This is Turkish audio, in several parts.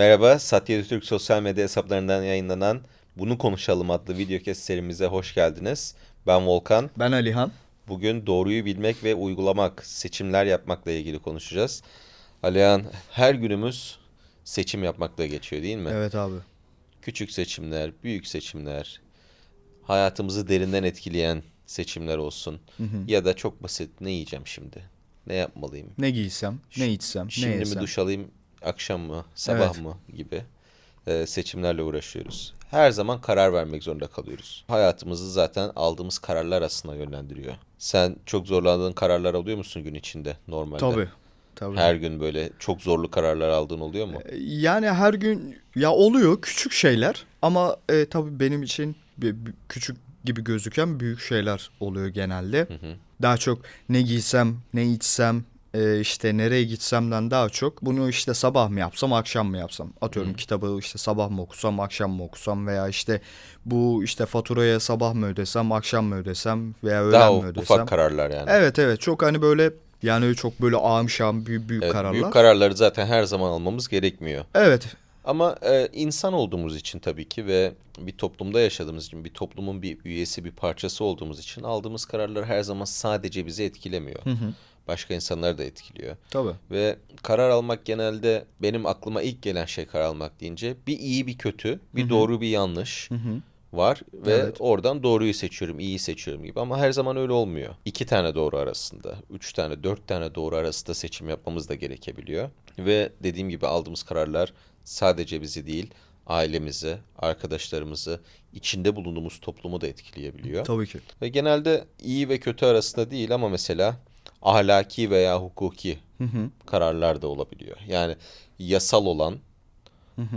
Merhaba, Satya Türk sosyal medya hesaplarından yayınlanan Bunu Konuşalım adlı video kes serimize hoş geldiniz. Ben Volkan. Ben Alihan. Bugün doğruyu bilmek ve uygulamak, seçimler yapmakla ilgili konuşacağız. Alihan, her günümüz seçim yapmakla geçiyor değil mi? Evet abi. Küçük seçimler, büyük seçimler, hayatımızı derinden etkileyen seçimler olsun. Ya da çok basit, ne yiyeceğim şimdi? Ne yapmalıyım? Ne giysem, ne içsem, Şimdi ne mi yesem. duş alayım, akşam mı, sabah Evet. mı gibi e, seçimlerle uğraşıyoruz. Her zaman karar vermek zorunda kalıyoruz. Hayatımızı zaten aldığımız kararlar aslında yönlendiriyor. Sen çok zorlandığın kararlar alıyor musun gün içinde normalde? Tabii. Tabii. Her gün böyle çok zorlu kararlar aldığın oluyor mu? Yani her gün ya oluyor küçük şeyler ama e, tabii benim için küçük gibi gözüken büyük şeyler oluyor genelde. Daha çok ne giysem, ne içsem, e, işte nereye gitsemden daha çok bunu işte sabah mı yapsam, akşam mı yapsam. Atıyorum kitabı işte sabah mı okusam, akşam mı okusam veya işte bu işte faturaya sabah mı ödesem, akşam mı ödesem veya öğlen Daha mi ödesem. ufak kararlar yani. Evet evet çok hani böyle yani çok böyle ağım şam büyük büyük Evet, kararlar. Büyük kararları zaten her zaman almamız gerekmiyor. evet Ama e, insan olduğumuz için tabii ki ve bir toplumda yaşadığımız için, bir toplumun bir üyesi, bir parçası olduğumuz için aldığımız kararlar her zaman sadece bizi etkilemiyor. Başka insanları da etkiliyor. tabii. Ve karar almak genelde benim aklıma ilk gelen şey karar almak deyince bir iyi bir kötü, bir doğru bir yanlış var ve Evet. oradan doğruyu seçiyorum, iyiyi seçiyorum gibi ama her zaman öyle olmuyor. İki tane doğru arasında, üç tane, dört tane doğru arasında seçim yapmamız da gerekebiliyor. Ve dediğim gibi aldığımız kararlar sadece bizi değil, ailemizi, arkadaşlarımızı, içinde bulunduğumuz toplumu da etkileyebiliyor. Tabii ki. Ve genelde iyi ve kötü arasında değil ama mesela ahlaki veya hukuki kararlar da olabiliyor. Yani yasal olan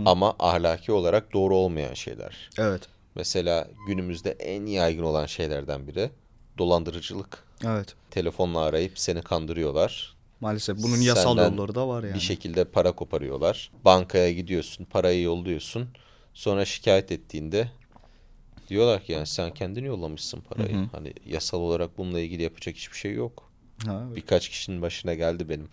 ama ahlaki olarak doğru olmayan şeyler. Evet. Mesela günümüzde en yaygın olan şeylerden biri dolandırıcılık. Evet. Telefonla arayıp seni kandırıyorlar. Maalesef bunun yasal Senden yolları da var yani. Bir şekilde para koparıyorlar. Bankaya gidiyorsun, parayı yolluyorsun. Sonra şikayet ettiğinde diyorlar ki yani sen kendin yollamışsın parayı. Hani yasal olarak bununla ilgili yapacak hiçbir şey yok. Ha, evet. Birkaç kişinin başına geldi benim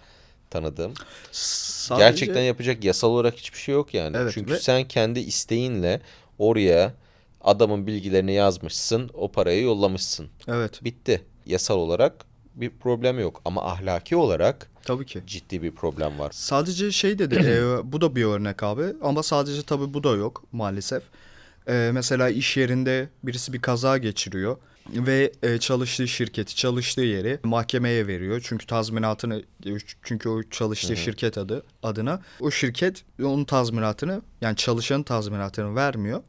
tanıdığım. Sadece- Gerçekten yapacak yasal olarak hiçbir şey yok yani. Evet Çünkü ve- sen kendi isteğinle oraya adamın bilgilerini yazmışsın, o parayı yollamışsın. Evet. Bitti. Yasal olarak bir problem yok ama ahlaki olarak Tabii ki. ciddi bir problem var. Sadece şey dedi. e, bu da bir örnek abi. Ama sadece tabii bu da yok maalesef. E, mesela iş yerinde birisi bir kaza geçiriyor ve e, çalıştığı şirketi, çalıştığı yeri mahkemeye veriyor. Çünkü tazminatını e, çünkü o çalıştığı şirket adı adına o şirket onun tazminatını yani çalışanın tazminatını vermiyor.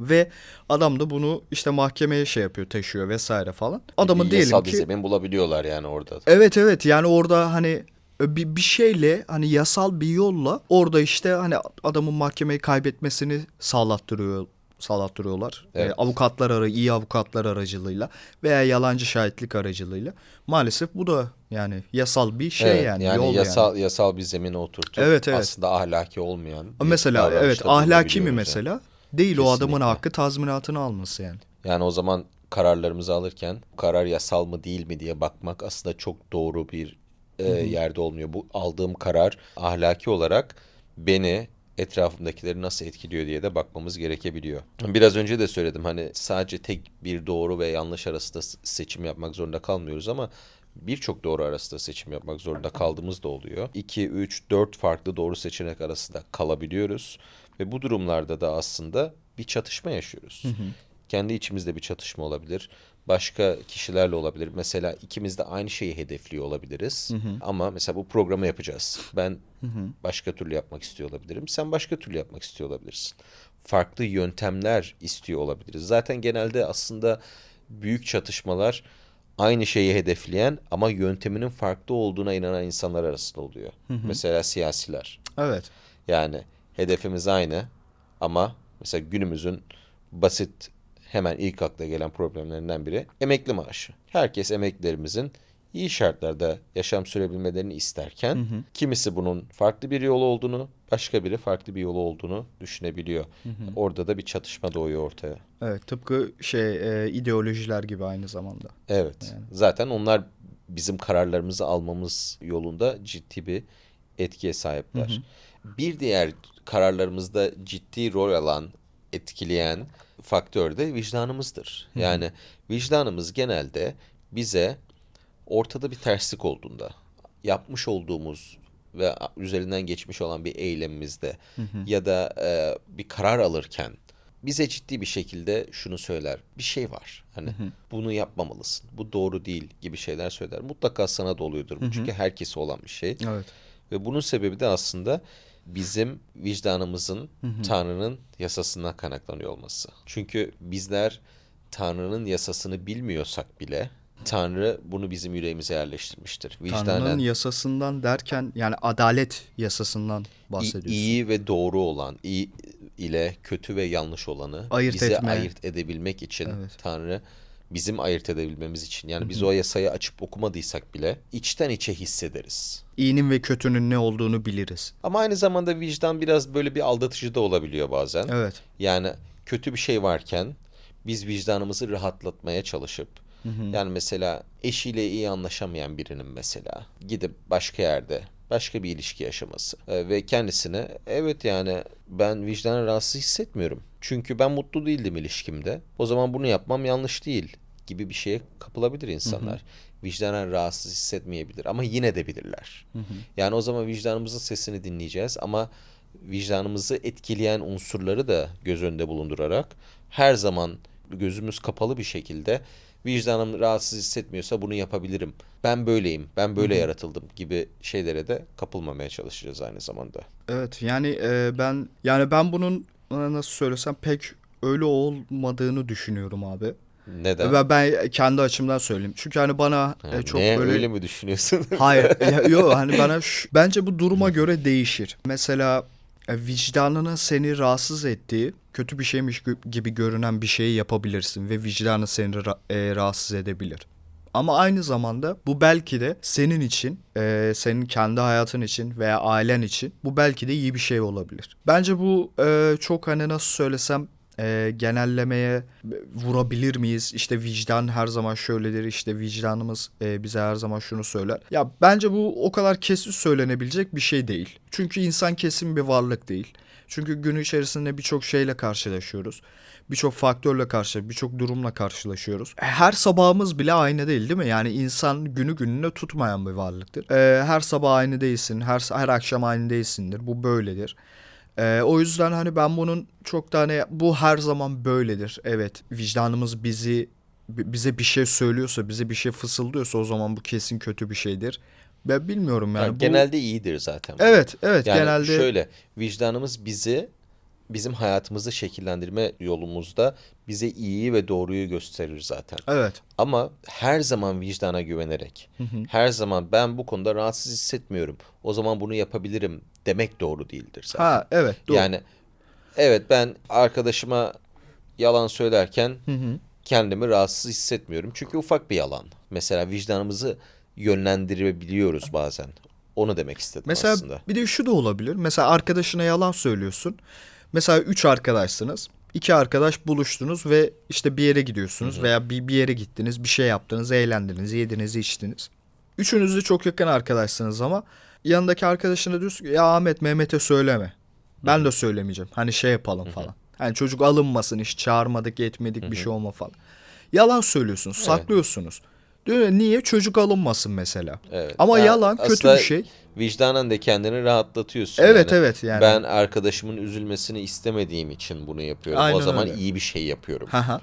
Ve adam da bunu işte mahkemeye şey yapıyor, taşıyor vesaire falan. Adamın bir diyelim ki zemin bulabiliyorlar yani orada. Evet evet yani orada hani bir, bir şeyle hani yasal bir yolla orada işte hani adamın mahkemeyi kaybetmesini sağlattırıyor sağlattırıyorlar. Evet. Ee, avukatlar arı iyi avukatlar aracılığıyla veya yalancı şahitlik aracılığıyla. Maalesef bu da yani yasal bir şey Evet, yani, yani yol yasal yasal bir zemine oturtup Evet, evet. aslında ahlaki olmayan Mesela evet ahlaki mi bulunabiliyoruz yani. mesela? Değil o adamın Kesinlikle. hakkı tazminatını alması yani. Yani o zaman kararlarımızı alırken karar yasal mı değil mi diye bakmak aslında çok doğru bir e, yerde olmuyor. Bu aldığım karar ahlaki olarak beni etrafımdakileri nasıl etkiliyor diye de bakmamız gerekebiliyor. Biraz önce de söyledim hani sadece tek bir doğru ve yanlış arasında seçim yapmak zorunda kalmıyoruz ama birçok doğru arasında seçim yapmak zorunda kaldığımız da oluyor. 2, 3, 4 farklı doğru seçenek arasında kalabiliyoruz ve bu durumlarda da aslında bir çatışma yaşıyoruz. Kendi içimizde bir çatışma olabilir. Başka kişilerle olabilir. Mesela ikimiz de aynı şeyi hedefliyor olabiliriz. Ama mesela bu programı yapacağız. Ben başka türlü yapmak istiyor olabilirim. Sen başka türlü yapmak istiyor olabilirsin. Farklı yöntemler istiyor olabiliriz. Zaten genelde aslında büyük çatışmalar aynı şeyi hedefleyen ama yönteminin farklı olduğuna inanan insanlar arasında oluyor. Mesela siyasiler. Evet. Yani hedefimiz aynı ama mesela günümüzün basit hemen ilk akla gelen problemlerinden biri emekli maaşı. Herkes emeklilerimizin iyi şartlarda yaşam sürebilmelerini isterken kimisi bunun farklı bir yolu olduğunu, başka biri farklı bir yolu olduğunu düşünebiliyor. Orada da bir çatışma doğuyor ortaya. Evet tıpkı şey e, ideolojiler gibi aynı zamanda. Evet. Zaten onlar bizim kararlarımızı almamız yolunda ciddi bir etkiye sahipler. Bir diğer kararlarımızda ciddi rol alan, etkileyen faktör de vicdanımızdır. Yani vicdanımız genelde bize ortada bir terslik olduğunda, yapmış olduğumuz ve üzerinden geçmiş olan bir eylemimizde ya da e, bir karar alırken bize ciddi bir şekilde şunu söyler. Bir şey var. Hani bunu yapmamalısın. Bu doğru değil gibi şeyler söyler. Mutlaka sana da oluyordur bu. Çünkü herkese olan bir şey. Evet. Ve bunun sebebi de aslında bizim vicdanımızın Tanrı'nın yasasından kaynaklanıyor olması. Çünkü bizler Tanrı'nın yasasını bilmiyorsak bile Tanrı bunu bizim yüreğimize yerleştirmiştir. Tanrı'nın Vicdanen yasasından derken yani adalet yasasından bahsediyorsun. iyi ve doğru olan, iyi ile kötü ve yanlış olanı Ayırt bize etme. ayırt edebilmek için Evet. Tanrı bizim ayırt edebilmemiz için yani biz o yasayı açıp okumadıysak bile içten içe hissederiz. İyinin ve kötünün ne olduğunu biliriz. Ama aynı zamanda vicdan biraz böyle bir aldatıcı da olabiliyor bazen. Evet. Yani kötü bir şey varken biz vicdanımızı rahatlatmaya çalışıp yani mesela eşiyle iyi anlaşamayan birinin mesela gidip başka yerde başka bir ilişki yaşaması e, ve kendisine evet yani ben vicdanen rahatsız hissetmiyorum. Çünkü ben mutlu değildim ilişkimde. O zaman bunu yapmam yanlış değil gibi bir şeye kapılabilir insanlar. Vicdanen rahatsız hissetmeyebilir ama yine de bilirler. Yani o zaman vicdanımızın sesini dinleyeceğiz ama vicdanımızı etkileyen unsurları da göz önünde bulundurarak her zaman gözümüz kapalı bir şekilde vicdanım rahatsız hissetmiyorsa bunu yapabilirim. Ben böyleyim, ben böyle yaratıldım gibi şeylere de kapılmamaya çalışacağız aynı zamanda. Evet yani e, ben yani ben bunun nasıl söylesem pek öyle olmadığını düşünüyorum abi. Neden? Ben, ben kendi açımdan söyleyeyim. Çünkü hani bana e, Ha, çok ne böyle öyle mi düşünüyorsun? Hayır. ya- Yok hani bana şu- bence bu duruma göre değişir. Mesela e, vicdanının seni rahatsız ettiği kötü bir şeymiş gibi görünen bir şeyi yapabilirsin ve vicdanı seni ra- e, rahatsız edebilir. Ama aynı zamanda bu belki de senin için, e, senin kendi hayatın için veya ailen için bu belki de iyi bir şey olabilir. Bence bu e, çok hani nasıl söylesem e, genellemeye vurabilir miyiz? İşte vicdan her zaman şöyledir. İşte vicdanımız e, bize her zaman şunu söyler. Ya bence bu o kadar kesin söylenebilecek bir şey değil. Çünkü insan kesin bir varlık değil. Çünkü gün içerisinde birçok şeyle karşılaşıyoruz. Birçok faktörle karşı, birçok durumla karşılaşıyoruz. E, Her sabahımız bile aynı değil değil mi? Yani insan günü gününe tutmayan bir varlıktır. E, her sabah aynı değilsin, her her akşam aynı değilsindir. Bu böyledir. Ee, o yüzden hani ben bunun çok da hani bu her zaman böyledir. Evet vicdanımız bizi bi- bize bir şey söylüyorsa, bize bir şey fısıldıyorsa o zaman bu kesin kötü bir şeydir. Ben bilmiyorum yani. Yani bu- genelde iyidir zaten. Evet, evet Yani genelde şöyle vicdanımız bizi bizim hayatımızı şekillendirme yolumuzda bize iyiyi ve doğruyu gösterir zaten. evet. Ama her zaman vicdana güvenerek, her zaman ben bu konuda rahatsız hissetmiyorum. O zaman bunu yapabilirim demek doğru değildir zaten. Ha evet doğru. Yani evet ben arkadaşıma yalan söylerken kendimi rahatsız hissetmiyorum. Çünkü ufak bir yalan. Mesela vicdanımızı yönlendirebiliyoruz bazen. Onu demek istedim Mesela aslında. bir de şu da olabilir. Mesela arkadaşına yalan söylüyorsun. Mesela üç arkadaşsınız. İki arkadaş buluştunuz ve işte bir yere gidiyorsunuz veya bir, bir yere gittiniz, bir şey yaptınız, eğlendiniz, yediniz, içtiniz. Üçünüz de çok yakın arkadaşsınız ama yanındaki arkadaşına diyorsun ki ya Ahmet Mehmet'e söyleme. Ben de söylemeyeceğim. Hani şey yapalım falan. Hani çocuk alınmasın hiç çağırmadık etmedik bir şey olma falan. Yalan söylüyorsunuz, saklıyorsunuz. Ya, niye çocuk alınmasın mesela? Evet. Ama Ya yalan kötü bir şey. Vicdanen de kendini rahatlatıyorsun. Evet, evet, yani. Ben arkadaşımın üzülmesini istemediğim için bunu yapıyorum. Aynen o zaman öyle. iyi bir şey yapıyorum. Haha.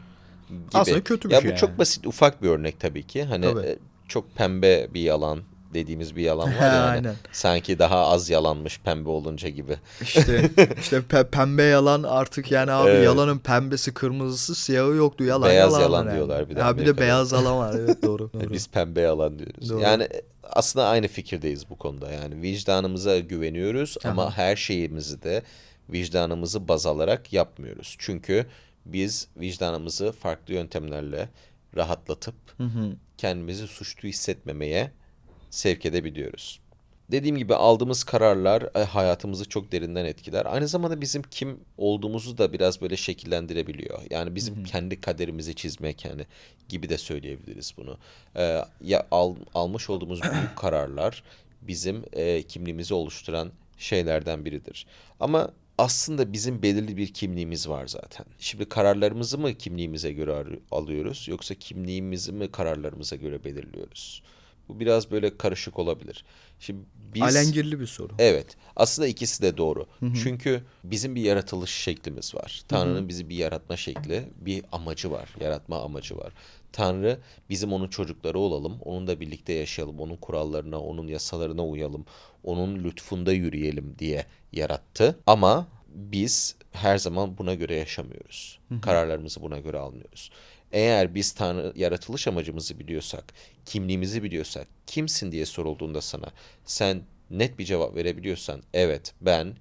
Aslında kötü bir ya şey bu çok yani. basit ufak bir örnek tabii ki. Hani Tabii. e, çok pembe bir yalan dediğimiz bir yalan var ya. hani. Aynen. Sanki daha az yalanmış pembe olunca gibi. İşte işte pe- pembe yalan artık yani abi Evet. yalanın pembesi kırmızısı siyahı yoktu yalan Beyaz yalan, yalan var diyorlar bir de Ha bir de beyaz yalan var evet doğru. doğru. Biz pembe yalan diyoruz. Doğru. Yani aslında aynı fikirdeyiz bu konuda. Yani vicdanımıza güveniyoruz ama her şeyimizi de vicdanımızı baz alarak yapmıyoruz. Çünkü biz vicdanımızı farklı yöntemlerle rahatlatıp kendimizi suçlu hissetmemeye sevk edebiliyoruz. Dediğim gibi aldığımız kararlar e, hayatımızı çok derinden etkiler. Aynı zamanda bizim kim olduğumuzu da biraz böyle şekillendirebiliyor. Yani bizim kendi kaderimizi çizmek yani gibi de söyleyebiliriz bunu. Ee, ya al- almış olduğumuz büyük kararlar bizim e, kimliğimizi oluşturan şeylerden biridir. Ama aslında bizim belirli bir kimliğimiz var zaten. Şimdi kararlarımızı mı kimliğimize göre alıyoruz yoksa kimliğimizi mi kararlarımıza göre belirliyoruz? Bu biraz böyle karışık olabilir. Şimdi biz Alengirli bir soru. Evet. Aslında ikisi de doğru. Çünkü bizim bir yaratılış şeklimiz var. Tanrı'nın bizi bir yaratma şekli, bir amacı var. Yaratma amacı var. Tanrı bizim onun çocukları olalım, onunla birlikte yaşayalım, onun kurallarına, onun yasalarına uyalım, onun lütfunda yürüyelim diye yarattı. Ama biz her zaman buna göre yaşamıyoruz. Kararlarımızı buna göre almıyoruz. Eğer biz Tanrı yaratılış amacımızı biliyorsak, kimliğimizi biliyorsak, kimsin diye sorulduğunda sana sen net bir cevap verebiliyorsan, evet ben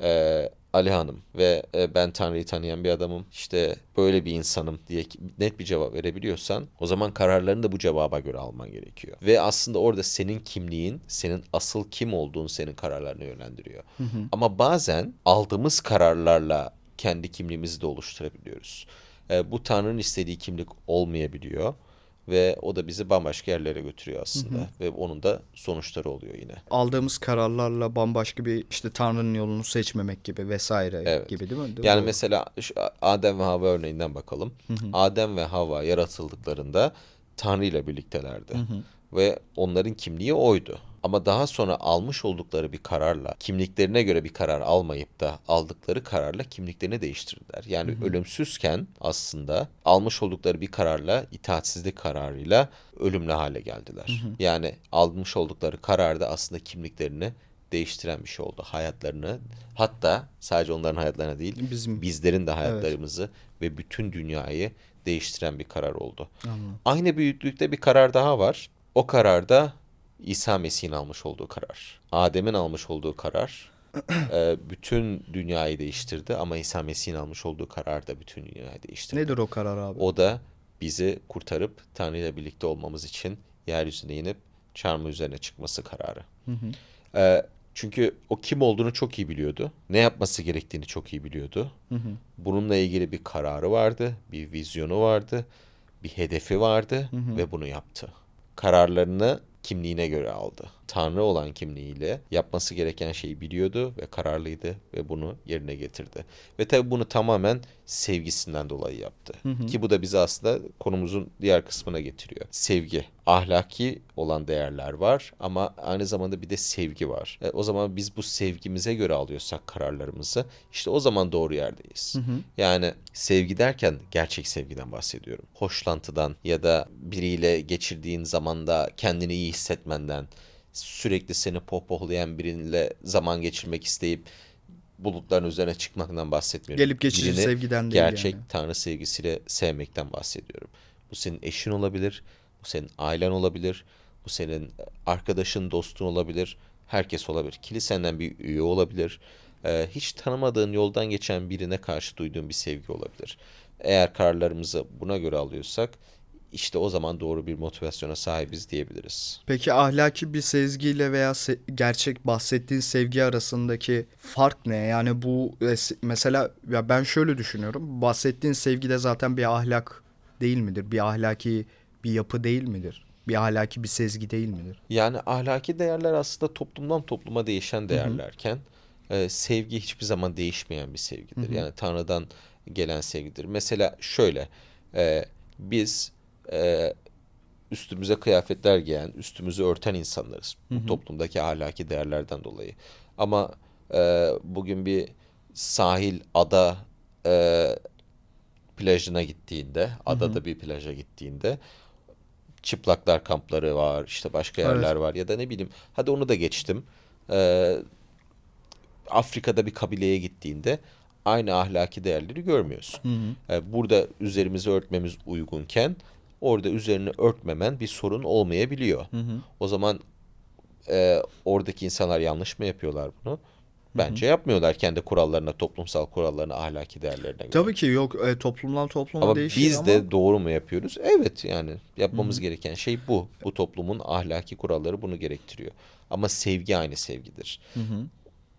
eee Ali Hanım ve e, ben Tanrı'yı tanıyan bir adamım, işte böyle bir insanım diye net bir cevap verebiliyorsan, o zaman kararlarını da bu cevaba göre alman gerekiyor. Ve aslında orada senin kimliğin, senin asıl kim olduğun senin kararlarını yönlendiriyor. Ama bazen aldığımız kararlarla kendi kimliğimizi de oluşturabiliyoruz. E, bu Tanrı'nın istediği kimlik olmayabiliyor ve o da bizi bambaşka yerlere götürüyor aslında ve onun da sonuçları oluyor yine. Aldığımız kararlarla bambaşka bir işte Tanrı'nın yolunu seçmemek gibi vesaire Evet. gibi değil mi? Değil mi? Yani Doğru. mesela Adem ve Havva örneğinden bakalım. Adem ve Havva yaratıldıklarında Tanrı ile birliktelerdi. Ve onların kimliği oydu. Ama daha sonra almış oldukları bir kararla, kimliklerine göre bir karar almayıp da aldıkları kararla kimliklerini değiştirdiler. Yani ölümsüzken aslında almış oldukları bir kararla, itaatsizlik kararıyla ölümlü hale geldiler. Yani almış oldukları kararda aslında kimliklerini değiştiren bir şey oldu. Hayatlarını hatta sadece onların hayatlarına değil Bizim- bizlerin de hayatlarımızı ve bütün dünyayı değiştiren bir karar oldu. Anladım. Aynı büyüklükte bir karar daha var. O karar da İsa Mesih'in almış olduğu karar. Adem'in almış olduğu karar e, bütün dünyayı değiştirdi ama İsa Mesih'in almış olduğu karar da bütün dünyayı değiştirdi. Nedir o karar abi? O da bizi kurtarıp Tanrı ile birlikte olmamız için yeryüzüne inip çarmıha üzerine çıkması kararı. Ee, çünkü o kim olduğunu çok iyi biliyordu. Ne yapması gerektiğini çok iyi biliyordu. Bununla ilgili bir kararı vardı, bir vizyonu vardı, bir hedefi vardı ve bunu yaptı. Kararlarını kimliğine göre aldı. Tanrı olan kimliğiyle yapması gereken şeyi biliyordu ve kararlıydı ve bunu yerine getirdi. Ve tabii bunu tamamen sevgisinden dolayı yaptı. Ki bu da bizi aslında konumuzun diğer kısmına getiriyor. Sevgi. Ahlaki olan değerler var ama aynı zamanda bir de sevgi var. E, o zaman biz bu sevgimize göre alıyorsak kararlarımızı işte o zaman doğru yerdeyiz. Yani sevgi derken gerçek sevgiden bahsediyorum. Hoşlantıdan ya da biriyle geçirdiğin zamanda kendini iyi hissetmenden, sürekli seni pohpohlayan biriyle zaman geçirmek isteyip bulutların üzerine çıkmaktan bahsetmiyorum. Gelip geçici Birini sevgiden değil gerçek yani. Tanrı sevgisiyle sevmekten bahsediyorum. Bu senin eşin olabilir, bu senin ailen olabilir, bu senin arkadaşın, dostun olabilir, herkes olabilir. Kilisenden bir üye olabilir. Ee, hiç tanımadığın yoldan geçen birine karşı duyduğun bir sevgi olabilir. Eğer kararlarımızı buna göre alıyorsak işte o zaman doğru bir motivasyona sahibiz diyebiliriz. Peki ahlaki bir sezgiyle veya se- gerçek bahsettiğin sevgi arasındaki fark ne? Yani bu e, se- mesela ya ben şöyle düşünüyorum. Bahsettiğin sevgi de zaten bir ahlak değil midir? Bir ahlaki bir yapı değil midir? Bir ahlaki bir sezgi değil midir? Yani ahlaki değerler aslında toplumdan topluma değişen değerlerken e, sevgi hiçbir zaman değişmeyen bir sevgidir. Yani Tanrı'dan gelen sevgidir. Mesela şöyle e, biz e, üstümüze kıyafetler giyen, üstümüzü örten insanlarız. Bu toplumdaki ahlaki değerlerden dolayı. Ama e, bugün bir sahil, ada e, plajına gittiğinde, adada bir plaja gittiğinde çıplaklar kampları var, işte başka Evet. yerler var ya da ne bileyim. Hadi onu da geçtim. Ee, Afrika'da bir kabileye gittiğinde aynı ahlaki değerleri görmüyorsun. Ee, burada üzerimizi örtmemiz uygunken orada üzerini örtmemen bir sorun olmayabiliyor. O zaman e, oradaki insanlar yanlış mı yapıyorlar bunu? Bence yapmıyorlar kendi kurallarına, toplumsal kurallarına, ahlaki değerlerine göre. Tabii ki yok e, toplumdan topluma Ama değişir biz ama de doğru mu yapıyoruz? Evet yani yapmamız gereken şey bu. Bu toplumun ahlaki kuralları bunu gerektiriyor. Ama sevgi aynı sevgidir.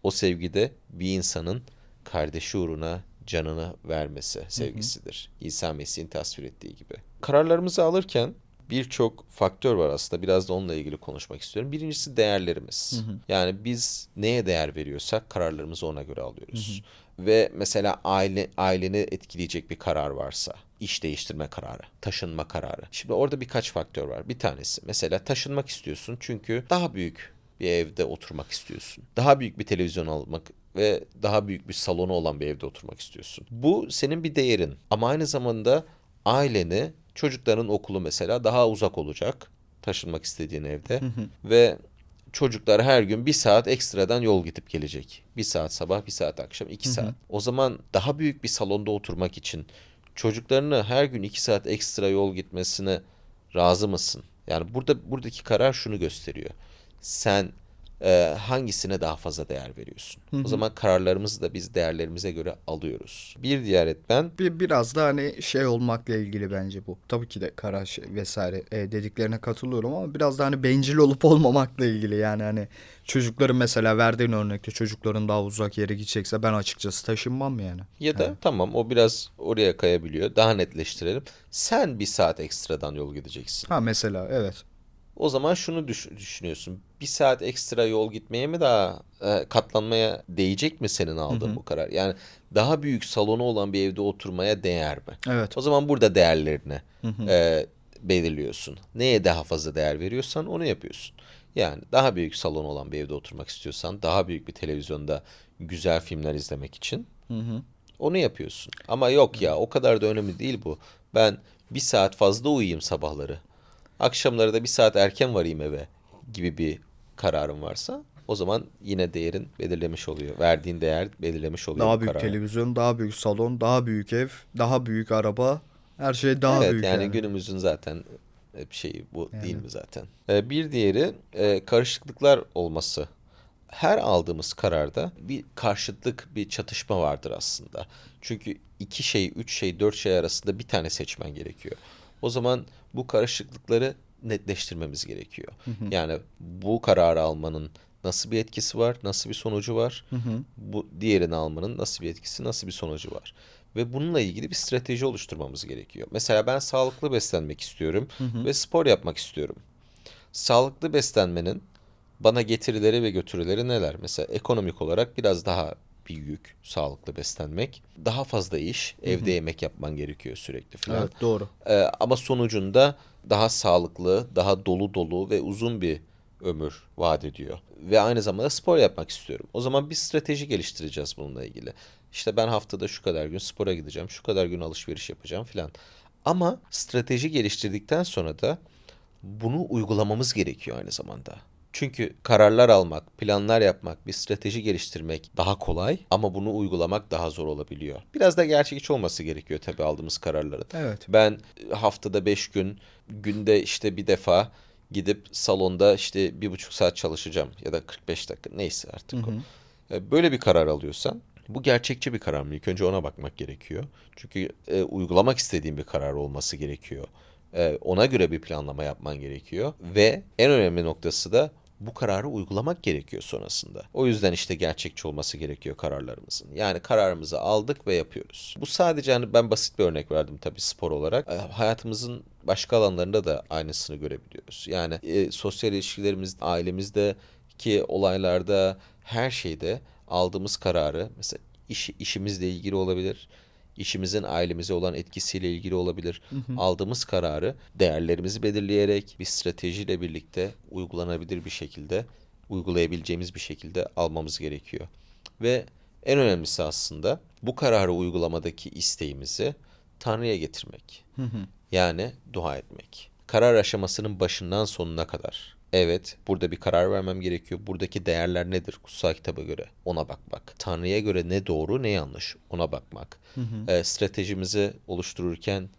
O sevgide bir insanın kardeşi uğruna canını vermesi sevgisidir. İsa Mesih'in tasvir ettiği gibi. Kararlarımızı alırken birçok faktör var aslında. Biraz da onunla ilgili konuşmak istiyorum. Birincisi değerlerimiz. Yani biz neye değer veriyorsak kararlarımızı ona göre alıyoruz. Ve mesela aile aileni etkileyecek bir karar varsa, iş değiştirme kararı, taşınma kararı. Şimdi orada birkaç faktör var. Bir tanesi mesela taşınmak istiyorsun çünkü daha büyük bir evde oturmak istiyorsun. Daha büyük bir televizyon almak ve daha büyük bir salonu olan bir evde oturmak istiyorsun. Bu senin bir değerin ama aynı zamanda aileni, çocukların okulu mesela daha uzak olacak taşınmak istediğin evde ve çocuklar her gün bir saat ekstradan yol gidip gelecek. Bir saat sabah, bir saat akşam, iki saat. O zaman daha büyük bir salonda oturmak için çocuklarını her gün iki saat ekstra yol gitmesine razı mısın? Yani burada buradaki karar şunu gösteriyor. Sen e, hangisine daha fazla değer veriyorsun? O zaman kararlarımızı da biz değerlerimize göre alıyoruz. Bir diğer etmen Bir, biraz da hani şey olmakla ilgili bence bu. Tabii ki de karar şey vesaire e, dediklerine katılıyorum ama biraz da hani bencil olup olmamakla ilgili. Yani hani çocukların mesela verdiğin örnekte çocukların daha uzak yere gidecekse ben açıkçası taşınmam yani. ya da tamam o biraz oraya kayabiliyor. Daha netleştirelim. Sen bir saat ekstradan yol gideceksin. Ha mesela evet. O zaman şunu düş- düşünüyorsun. Bir saat ekstra yol gitmeye mi daha e, katlanmaya değecek mi senin aldığın bu karar? Yani daha büyük salonu olan bir evde oturmaya değer mi? Evet. O zaman burada değerlerini e, belirliyorsun. Neye daha fazla değer veriyorsan onu yapıyorsun. Yani daha büyük salon olan bir evde oturmak istiyorsan, daha büyük bir televizyonda güzel filmler izlemek için onu yapıyorsun. Ama yok ya o kadar da önemli değil bu. Ben bir saat fazla uyuyayım sabahları. Akşamları da bir saat erken varayım eve gibi bir kararın varsa o zaman yine değerin belirlemiş oluyor. Verdiğin değer belirlemiş oluyor Daha büyük kararı. televizyon, daha büyük salon, daha büyük ev, daha büyük araba. Her şey daha evet büyük yani, yani. günümüzün zaten şeyi bu değil mi zaten? Ee, bir diğeri e, karışıklıklar olması. Her aldığımız kararda bir karşıtlık, bir çatışma vardır aslında. Çünkü iki şey, üç şey, dört şey arasında bir tane seçmen gerekiyor. O zaman bu karışıklıkları netleştirmemiz gerekiyor. Yani bu kararı almanın nasıl bir etkisi var, nasıl bir sonucu var? Bu diğerini almanın nasıl bir etkisi, nasıl bir sonucu var? Ve bununla ilgili bir strateji oluşturmamız gerekiyor. Mesela ben sağlıklı beslenmek istiyorum ve spor yapmak istiyorum. Sağlıklı beslenmenin bana getirileri ve götürüleri neler? Mesela ekonomik olarak biraz daha bir yük sağlıklı beslenmek. Daha fazla iş, evde yemek yapman gerekiyor sürekli falan. Evet doğru. Ee, ama sonucunda daha sağlıklı, daha dolu dolu ve uzun bir ömür vaat ediyor. Ve aynı zamanda spor yapmak istiyorum. O zaman bir strateji geliştireceğiz bununla ilgili. İşte ben haftada şu kadar gün spora gideceğim, şu kadar gün alışveriş yapacağım filan. Ama strateji geliştirdikten sonra da bunu uygulamamız gerekiyor aynı zamanda. Çünkü kararlar almak, planlar yapmak, bir strateji geliştirmek daha kolay ama bunu uygulamak daha zor olabiliyor. Biraz da gerçekçi olması gerekiyor tabii aldığımız kararların. Evet. Ben haftada 5 gün, günde işte bir defa gidip salonda işte bir buçuk saat çalışacağım ya da 45 dakika neyse artık o. E, Böyle bir karar alıyorsan bu gerçekçi bir karar mı? İlk önce ona bakmak gerekiyor. Çünkü e, uygulamak istediğin bir karar olması gerekiyor. E, ona göre bir planlama yapman gerekiyor. Ve en önemli noktası da bu kararı uygulamak gerekiyor sonrasında. O yüzden işte gerçekçi olması gerekiyor kararlarımızın. Yani kararımızı aldık ve yapıyoruz. Bu sadece hani ben basit bir örnek verdim tabii spor olarak. E, hayatımızın başka alanlarında da aynısını görebiliyoruz. Yani e, sosyal ilişkilerimiz, ailemizdeki olaylarda, her şeyde aldığımız kararı mesela iş, işimizle ilgili olabilir. İşimizin ailemize olan etkisiyle ilgili olabilir. Aldığımız kararı değerlerimizi belirleyerek bir stratejiyle birlikte uygulanabilir bir şekilde, uygulayabileceğimiz bir şekilde almamız gerekiyor. Ve en önemlisi aslında bu kararı uygulamadaki isteğimizi Tanrı'ya getirmek. Yani dua etmek. Karar aşamasının başından sonuna kadar. Evet, burada bir karar vermem gerekiyor. Buradaki değerler nedir kutsal kitaba göre? Ona bakmak. Tanrı'ya göre ne doğru ne yanlış? Ona bakmak. Ee, stratejimizi oluştururken,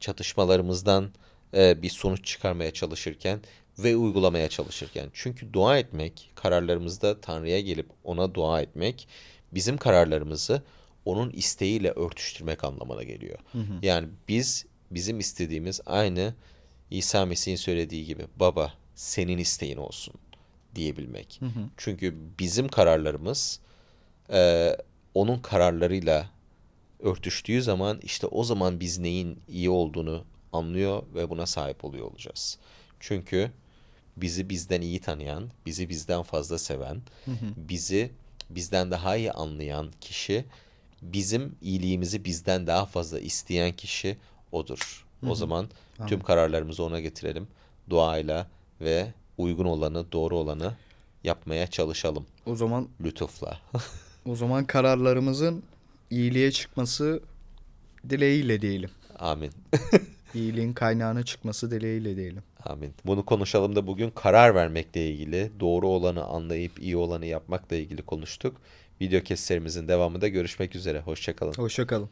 çatışmalarımızdan e, bir sonuç çıkarmaya çalışırken ve uygulamaya çalışırken. Çünkü dua etmek, kararlarımızda Tanrı'ya gelip ona dua etmek bizim kararlarımızı onun isteğiyle örtüştürmek anlamına geliyor. Yani biz bizim istediğimiz aynı İsa Mesih'in söylediği gibi baba senin isteğin olsun diyebilmek. Çünkü bizim kararlarımız e, onun kararlarıyla örtüştüğü zaman işte o zaman biz neyin iyi olduğunu anlıyor ve buna sahip oluyor olacağız. Çünkü bizi bizden iyi tanıyan, bizi bizden fazla seven, bizi bizden daha iyi anlayan kişi, bizim iyiliğimizi bizden daha fazla isteyen kişi odur. O zaman tüm kararlarımızı ona getirelim. Duayla ve uygun olanı, doğru olanı yapmaya çalışalım O zaman lütufla. o zaman kararlarımızın iyiliğe çıkması dileğiyle diyelim. Amin. İyiliğin kaynağına çıkması dileğiyle diyelim. Amin. Bunu konuşalım da bugün karar vermekle ilgili, doğru olanı anlayıp iyi olanı yapmakla ilgili konuştuk. Video kesitlerimizin devamında görüşmek üzere. Hoşçakalın. Hoşça kalın.